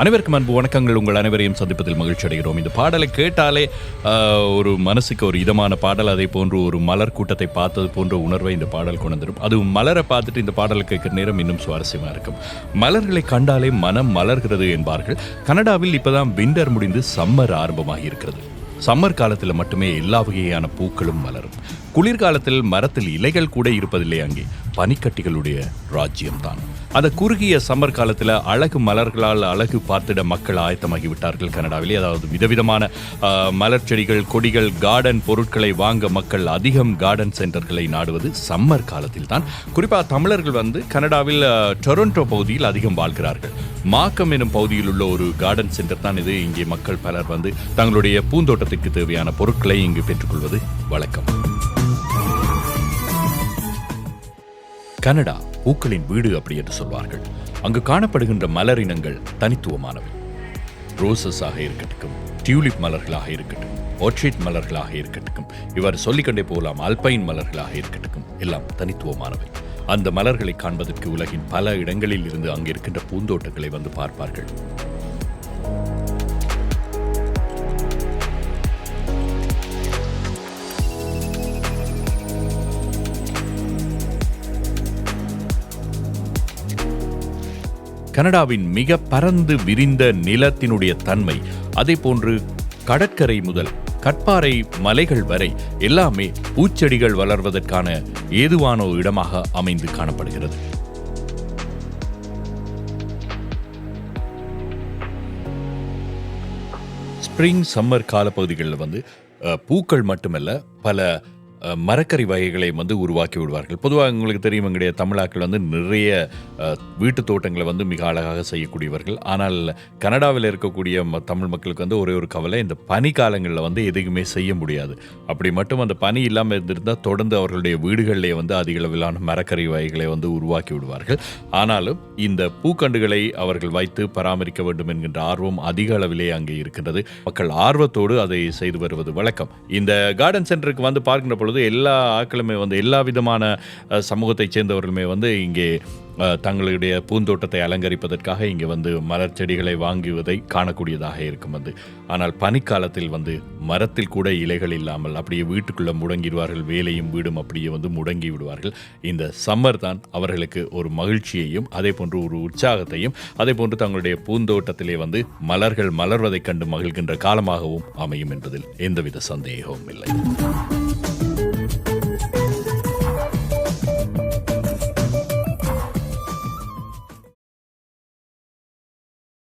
அனைவருக்கும் அன்பு வணக்கங்கள். உங்கள் அனைவரையும் சந்திப்பதில் மகிழ்ச்சி அடைகிறோம். இந்த பாடலை கேட்டாலே ஒரு மனசுக்கு ஒரு இதமான பாடல் அதை போன்று ஒரு மலர் கூட்டத்தை பார்த்தது போன்ற உணர்வை இந்த பாடல் கொண்டிரும் அதுவும் மலரை பார்த்துட்டு இந்த பாடல் கேட்கிற நேரம் இன்னும் சுவாரஸ்யமாக இருக்கும். மலர்களை கண்டாலே மனம் மலர்கிறது என்பார்கள். கனடாவில் இப்போதான் விண்டர் முடிந்து சம்மர் ஆரம்பமாகி இருக்கிறது. சம்மர் காலத்தில் மட்டுமே எல்லா வகையான பூக்களும் மலரும் குளிர்காலத்தில் மரத்தில் இலைகள் கூட இருப்பதில்லை அங்கே. பனிக்கட்டிகளுடைய ராஜ்யம்தான். அந்த குறுகிய சம்மர் காலத்தில் அழகு மலர்களால் அழகு பார்த்திட மக்கள் ஆயத்தமாகிவிட்டார்கள் கனடாவிலே. அதாவது விதவிதமான மலர் செடிகள் கொடிகள் கார்டன் பொருட்களை வாங்க மக்கள் அதிகம் கார்டன் சென்டர்களை நாடுவது சம்மர் காலத்தில் தான் குறிப்பாக தமிழர்கள் வந்து கனடாவில் டொரண்டோ பகுதியில் அதிகம் வாழ்கிறார்கள். மாக்கம் எனும் பகுதியில் உள்ள ஒரு கார்டன் சென்டர் தான் இது. இங்கே மக்கள் பலர் வந்து தங்களுடைய பூந்தோட்டத்திற்கு தேவையான பொருட்களை இங்கு பெற்றுக்கொள்வது வழக்கம். கனடா பூக்களின் வீடு அப்படி என்று சொல்வார்கள். அங்கு காணப்படுகின்ற மலர் இனங்கள் தனித்துவமானவை. ரோசஸாக இருக்கட்டும் டியூலிப் மலர்களாக இருக்கட்டும் ஆர்ச்சிட் மலர்களாக இருக்கட்டும் இவர் சொல்லிக்கொண்டே போகலாம் அல்பைன் மலர்களாக இருக்கட்டும் எல்லாம் தனித்துவமானவை. அந்த மலர்களை காண்பதற்கு உலகின் பல இடங்களில் இருந்து அங்கு இருக்கின்ற பூந்தோட்டங்களை வந்து பார்ப்பார்கள். கனடாவின் மிக பரந்து விரிந்த நிலத்தினுடைய தன்மை அதே போன்று கடற்கரை முதல் கட்பாறை மலைகள் வரை எல்லாமே பூச்செடிகள் வளர்வதற்கான ஏதுவான ஒரு இடமாக அமைந்து காணப்படுகிறது. ஸ்ப்ரிங் சம்மர் காலப்பகுதிகளில் வந்து அஹ், பூக்கள் மட்டுமல்ல பல மரக்கறி வகைகளை வந்து உருவாக்கி விடுவார்கள். பொதுவாக உங்களுக்கு தெரியும் எங்களுடைய தமிழாக்கள் வந்து நிறைய வீட்டு தோட்டங்களை வந்து மிக அழகாக செய்யக்கூடியவர்கள். ஆனால் கனடாவில் இருக்கக்கூடிய ம- தமிழ் மக்களுக்கு வந்து ஒரே ஒரு கவலை இந்த பனி காலங்களில் வந்து எதுவுமே செய்ய முடியாது. அப்படி மட்டும் அந்த பனி இல்லாமல் இருந்திருந்தால் தொடர்ந்து அவர்களுடைய வீடுகளிலே வந்து அதிக அளவிலான மரக்கறி வகைகளை வந்து உருவாக்கி விடுவார்கள். ஆனாலும் இந்த பூக்கண்டுகளை அவர்கள் வைத்து பராமரிக்க வேண்டும் என்கின்ற ஆர்வம் அதிக அளவிலே அங்கே இருக்கின்றது. மக்கள் ஆர்வத்தோடு அதை செய்து வருவது வழக்கம். இந்த கார்டன் சென்டருக்கு வந்து பார்க்கின்ற பொழுது எல்லா ஆட்களுமே வந்து எல்லா விதமான சமூகத்தைச் சேர்ந்தவர்களுமே வந்து இங்கே தங்களுடைய பூந்தோட்டத்தை அலங்கரிப்பதற்காக இங்கே வந்து மலர் செடிகளை வாங்குவதை காணக்கூடியதாக இருக்கும் வந்து. ஆனால் பனிக்காலத்தில் வந்து மரத்தில் கூட இலைகள் இல்லாமல் அப்படியே வீட்டுக்குள்ளே முடங்கிடுவார்கள் வேலையும் வீடும் அப்படியே வந்து முடங்கி விடுவார்கள். இந்த சம்மர் தான் அவர்களுக்கு ஒரு மகிழ்ச்சியையும் அதே போன்று ஒரு உற்சாகத்தையும் அதே போன்று தங்களுடைய பூந்தோட்டத்திலே வந்து மலர்கள் மலர்வதைக் கண்டு மகிழ்கின்ற காலமாகவும் அமையும் என்பதில் எந்தவித சந்தேகமும் இல்லை.